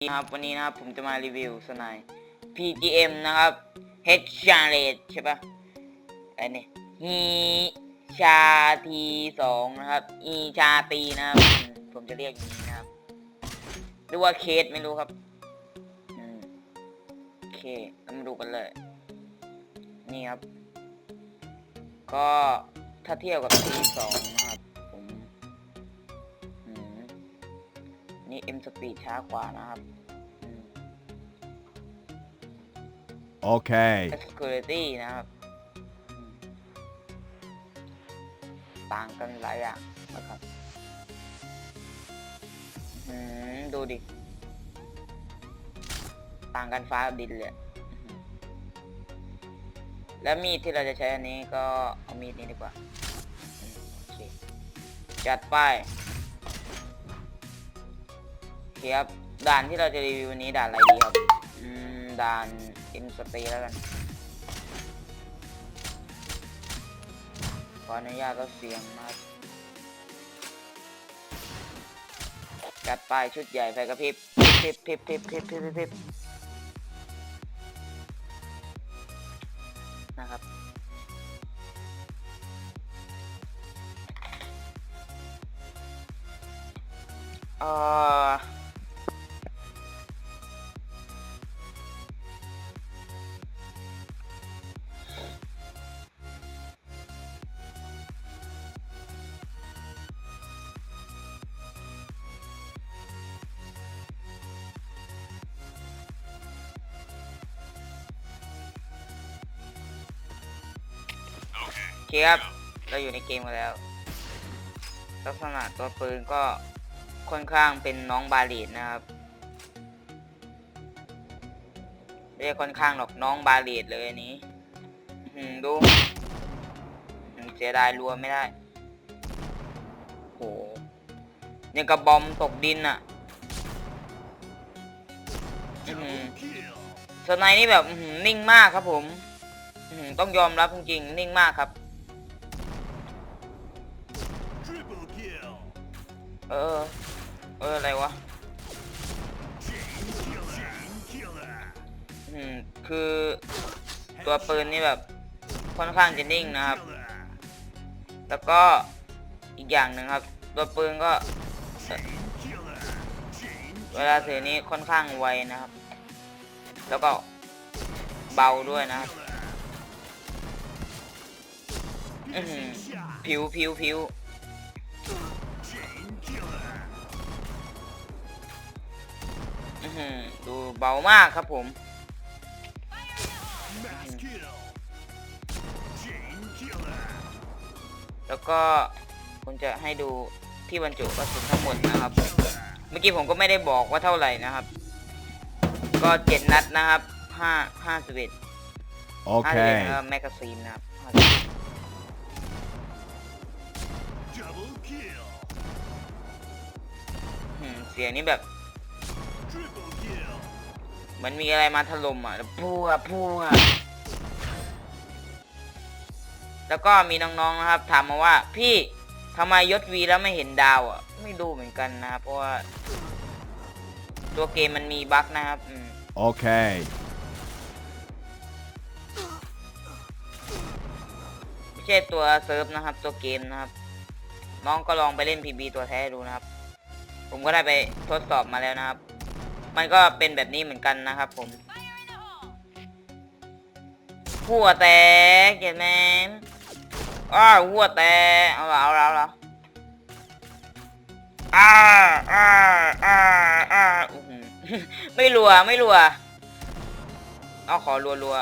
ครับวันนี้นะครับผมจะมารีวิวสไนด์ PGM นะครับ H c h a r a t ใช่ปะไอ้นี่ฮีชาทีสองนะครับ อีชาตีนะครับ ผมจะเรียกอย่างนี้นะครับ หรือว่าเคสไม่รู้ครับอืมโอเคเรามาดูกันเลย นี่ครับ ก็ถ้าเทียบกับ T2 นะครับ นี่ M speed ช้ากว่านะครับอืม Okay. security นะครับอืมต่างกันหลายอย่างนะครับอืมดูดิ ต่างกันฟ้ากับดินเลยอืมแล้วมีดที่เราจะใช้อันนี้ก็เอามีดนี้ดีกว่าอืมโอเคจัดไปโอ คครับด่านที่เราจะรีวิววันนี้ด่านอะไรดีครับอืมด่านอินสเตย์แล้วกันขออนุญาตก็เสียงมากกัดปลายชุดใหญ่ไฟกระพริบพริบพริบพริบพริบพริบพริบนะครับเออ เคครับเราอยู่ในเกมกันแล้ว ลักษณะตัวปืนก็ค่อนข้างเป็นน้องบาลีดนะครับไม่ใช่ค่อนข้างหรอกน้องบาลีดเลยอันนี้หือดูเสียดายรัวไม่ได้โหยังกับบอมตกดินอะสไนด์นี่แบบนิ่งมากครับผม ต้องยอมรับจริงๆนิ่งมากครับ เออ เออ อะไรวะ อืม คือตัวปืนนี่แบบค่อนข้างจะนิ่งนะครับ แล้วก็อีกอย่างหนึ่งครับ ตัวปืนก็ เวลาถือนี้ค่อนข้างไวนะครับ แล้วก็เบาด้วยนะครับผิวผิวผิว ดูเบามากครับผม Mass kill. Chain killer. แล้วก็ผมจะให้ดูที่บรรจุกระสุนทั้งหมดนะครับ เมื่อกี้ผมก็ไม่ได้บอกว่าเท่าไหร่นะครับ ก็เจ็ดนัดนะครับห้าห้าสิบเอ็ดห้าสิบเอ็ด Okay. แมกกาซีนนะครับ Double kill. อืมเสียงนี้แบบ มันมีอะไรมาถล่มอะแล้วพัวพัวแล้วก็มีน้องๆนะครับถามมาว่า พี่ทำไมยศวีแล้วไม่เห็นดาวอะ ไม่รู้เหมือนกันนะครับเพราะว่า ตัวเกมมันมีบั๊กนะครับอืม Okay. ไม่ใช่ตัวเซิร์ฟนะครับ ตัวเกมนะครับ น้องก็ลองไปเล่น PB ตัวแท้ดูนะครับ ผมก็ได้ไปทดสอบมาแล้วนะครับ มันก็เป็นแบบนี้เหมือนกันนะครับผมหัวแตกเห็นไหมอ้าวหัวแตกเอาละเอาละเอาละอ้าอ้าอ้าอ้าอื้อหือไม่รัวไม่รัวเอาขอรัวรัว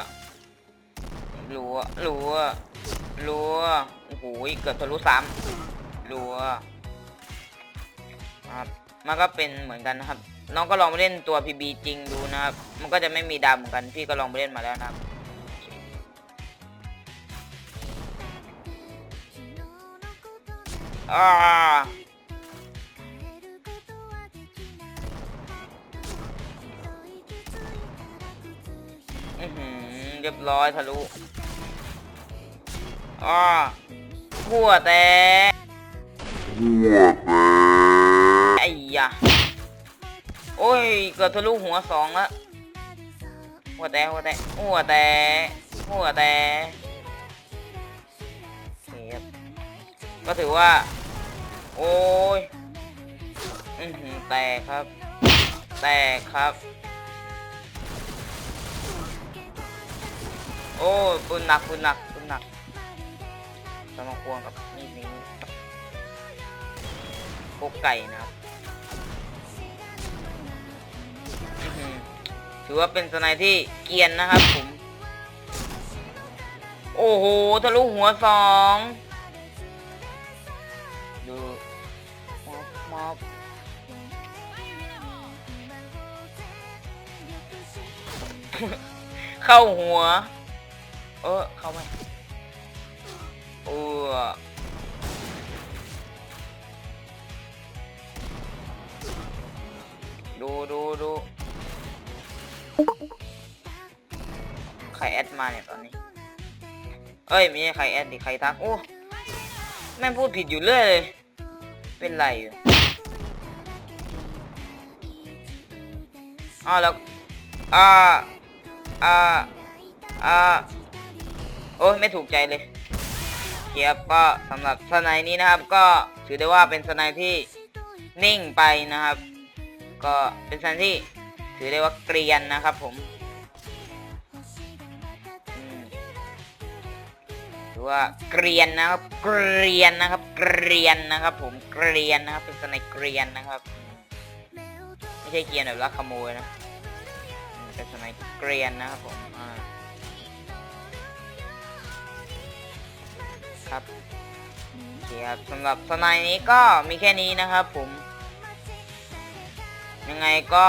รัวรัวรัวโอ้โหเกือบทะลุสามรัวครับมันก็เป็นเหมือนกันนะครับ น้องก็ลองไปเล่นตัว PB จริงดูนะครับ มันก็จะไม่มีดำเหมือนกัน พี่ก็ลองไปเล่นมาแล้วนะครับอ่าอือหือเรียบร้อยทะลุอ่าหัวแตกไอ้ยะ ยเกิดทะลุหัวสองล้วหัวแตกหัวแตกหัวแตกหัวแตกโอเก็ถือว่า โอ้ยอือหือแตกครับ แตกครับ โอ้ปืนหนักปืนหนักปืนหนักสมาควงกับมีดนี้พวกไก่นะครับ ถือว่าเป็นสไนที่เกียนนะครับผม โอ้โหทะลุหัวสองดูมอบมอบเข้าหัว เออเข้าไหมเออดูดูดู รแอดมาเนี่ยตอนนี้ เอ้ยไม่ใช่ใครแอดดิใครทักโอ้แม่งพูดผิดอยู่เรื่อยเลย เป็นไรอยู่อ้าวแล้วอ่าอ่าอ่าโอ้ยไม่ถูกใจเลยเคียบก็สำหรับสไนด์นี้นะครับ ก็ถือได้ว่าเป็นสไนด์ที่นิ่งไปนะครับ ก็เป็นสไนด์ที่ถือได้ว่าเกรียนนะครับผม ว่าเกรียนนะครับ เกรียนนะครับ เกรียนนะครับ ผมเกรียนนะครับ เป็นสไนเกรียนนะครับ ไม่ใช่เกรียนแบบลักขโมยนะเป็นสมัยเกรียนนะครับผมครับโอเคครับสำหรับสไนนี้ก็มีแค่นี้นะครับ ผม ยังไงก็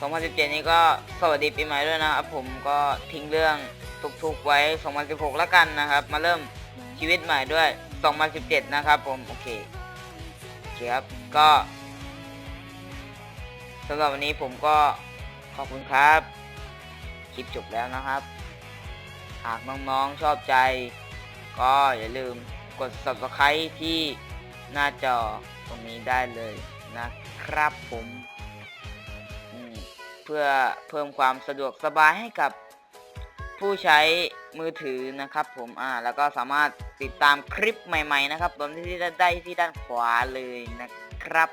2017นี้ก็สวัสดีปีใหม่ด้วยนะครับผมก็ทิ้งเรื่อง ทุกๆไว้ 2016 แล้วกันนะครับ มาเริ่มชีวิตใหม่ด้วย 2017 นะครับผม โอเคโอเคครับ ก็สำหรับวันนี้ผมก็ขอบคุณครับ คลิปจบแล้วนะครับ หากน้องๆชอบใจ ก็อย่าลืมกด subscribe ที่หน้าจอตรงนี้ได้เลยนะครับผมมเพื่อเพิ่มความสะดวกสบายให้กับ ผู้ใช้มือถือนะครับ ผมอ่าแล้วก็สามารถติดตามคลิปใหม่ ๆ นะครับตอนที่ได้ที่ด้านขวาเลยนะครับ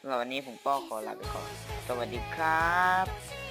สำหรับวันนี้ผมก็ขอลาไปก่อน สวัสดีครับ